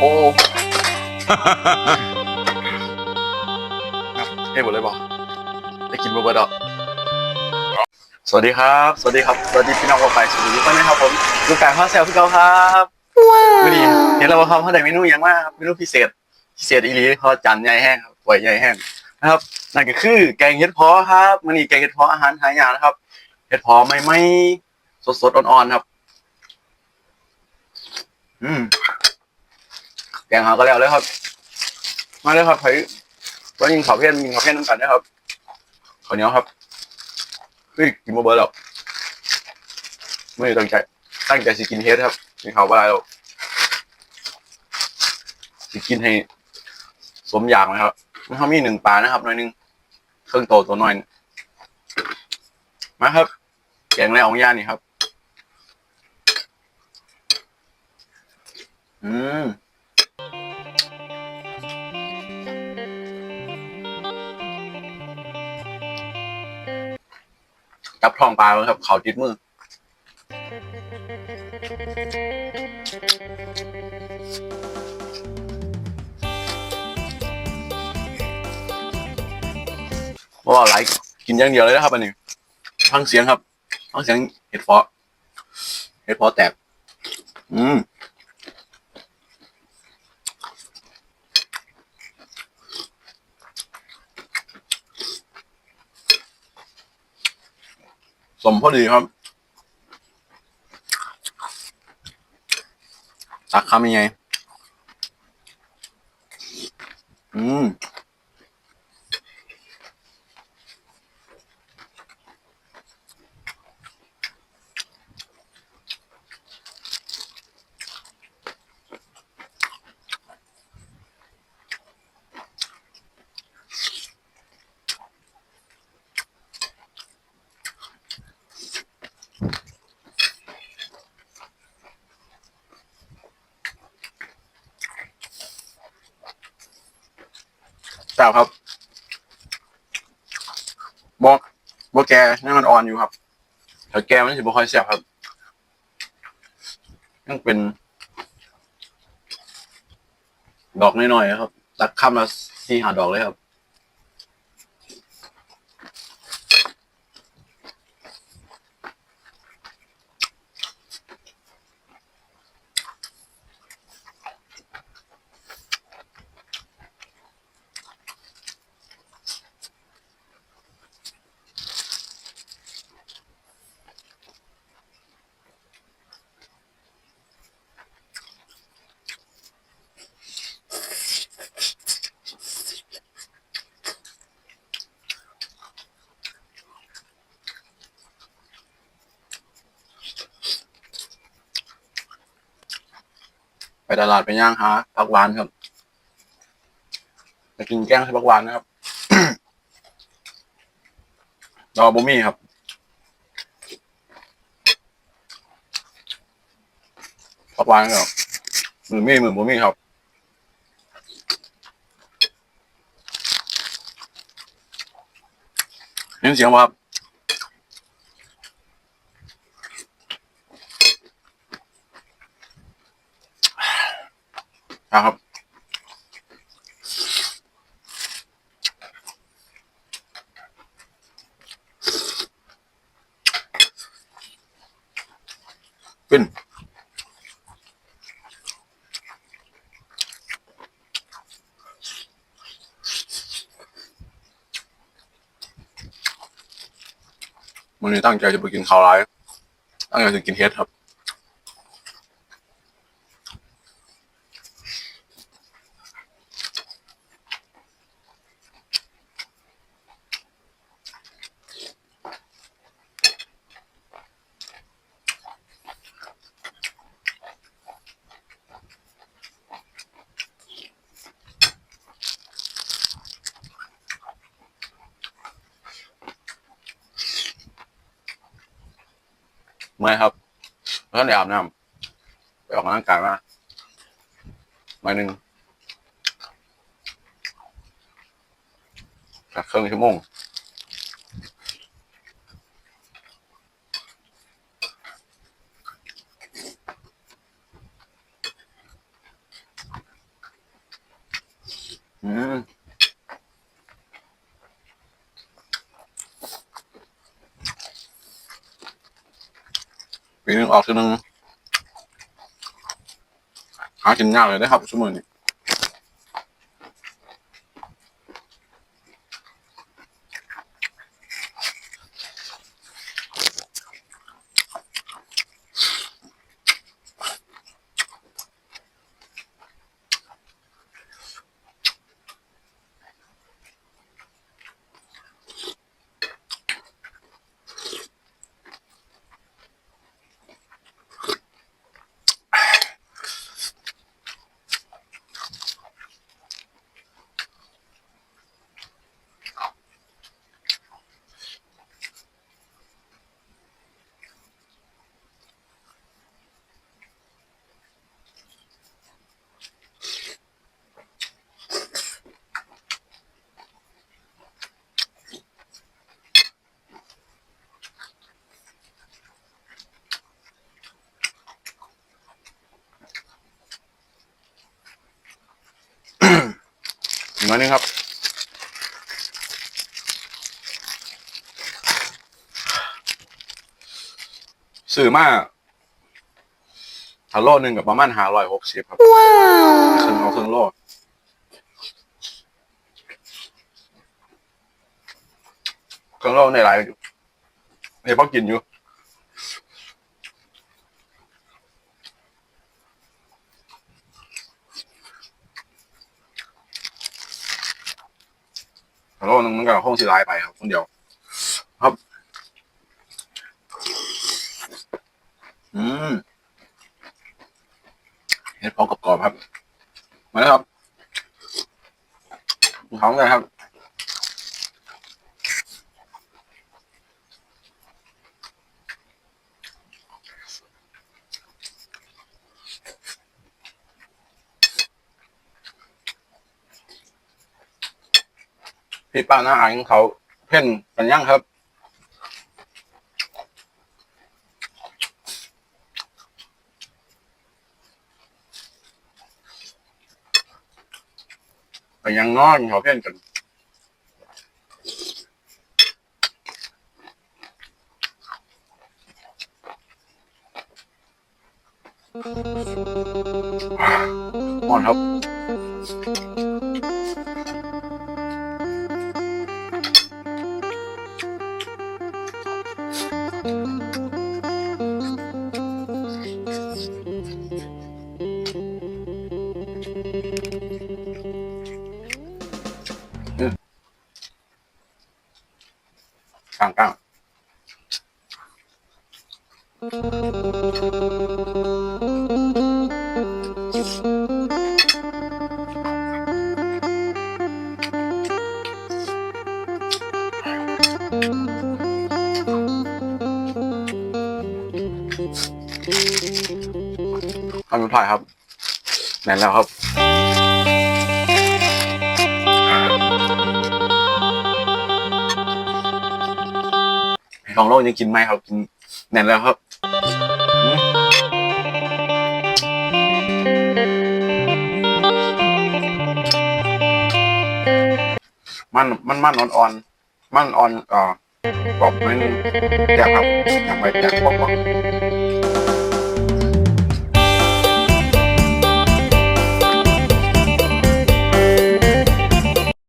โอ้ให้หมดเลยบอกได้กินบ่เบิดดอกสวัสดีครับ สวัสดีครับ สวัสดีพี่น้องกองไปสวัสดีทุกท่านนะครับผมลูกไก่ข้าวแซวพี่เกาครับวันนี้เห็นเราทำเขาได้เมนูอย่างมากครับเมนูพิเศษ พิเศษอีหลีเพราะจานใหญ่แห้งครับป่วยใหญ่แห้งนะครับนั่นก็คือแกงเห็ดเพาะครับมันนี่แกงเห็ดเพาะอาหารหายากนะครับ เห็ดเพาะไม่ไม่สดสดๆอ่อนๆครับ อืม แกงหาก็แล้วเลยครับ มาเลยครับไผ่ก็ยิงข้าวเพี้ยนยิงข้าวเพี้ยนน้ำกันนะครับข้าวเหนียวครับเฮ้ยกินมาเบอร์แล้วไม่ตั้งใจตั้งใจสิกินเฮ็ดครับกินข้าวอะไรแล้วสิกินให้ สมอยากนะครับมันเขามีหนึ่งปลานะครับหน้อยหนึงเครื่องโตตัวหน้อยมาครับแกงแรกของย่านี่ครับ อืม จับทองปลาแล้วครับ เขาติดมือว่าไลฟ์กินอย่างเดียวเลยนะครับ อันนี้ฟังเสียงครับฟังเสียงเห็ดเพาะเห็ดเพาะแตก อืม สมพอดีครับตักคำยังไง อืม แซ่บครับบอกบอกแกนี่มันอ่อนอยู่ครับแต่แกมันจะบ่ค่อยแซ่บครับยังเป็น ดอกน้อยๆครับ ตักข้ามละสี่หาดอกเลยครับ ไปตลาดไปย่างหาผักหวานครับไปกินแกงใส่ผักหวานนะครับรอบุมี่ครับผักหวานครับมือมี่มือบุมี่ครับเห็นเสียงป่ะครับ นะครับขึ้นวันนี้ตั้งใจจะไปกินข้าวไรตั้งใจจะกินเฮ็ดครับ เมื่อยครับเพื่อนได้อาบน้ำไปออกกำลังกายมาวันหนึ่งสักครึ่งชั่วโมง อืม ปีหนึงออกทีนึงหากินยากเลยนะครับชั่วโมงนี้ อีกห น่อยหนึงครับซื้อมาถ้าโลหนึ่งกับประมาณห้าร้อยหกสิบครับครึ่งเอาครึ่งโลครึ่งโลในหลายอยู่ในพอกินอยู่ ฮัลโหนึงมันก็คงสิร้ายไปครับคนเดียว ครับ อืมเห็ดพอกรอบๆครับ มาแล้วครับท้องเลยครับ พี่ป้าน้าอายของเขาเพ่นกันยังครับไปยังนอนเขาเพ่นกันอ่อนครับ คำสุดท้ายครับแน่นแล้วครับของโลกยังกินไหมครับ กินแน่นแล้วครับ มันมันมันอ่อนๆมันอ่อนอ่ากรอบนิดนึงแจ่บครับอย่างไรแจ่บกรอบ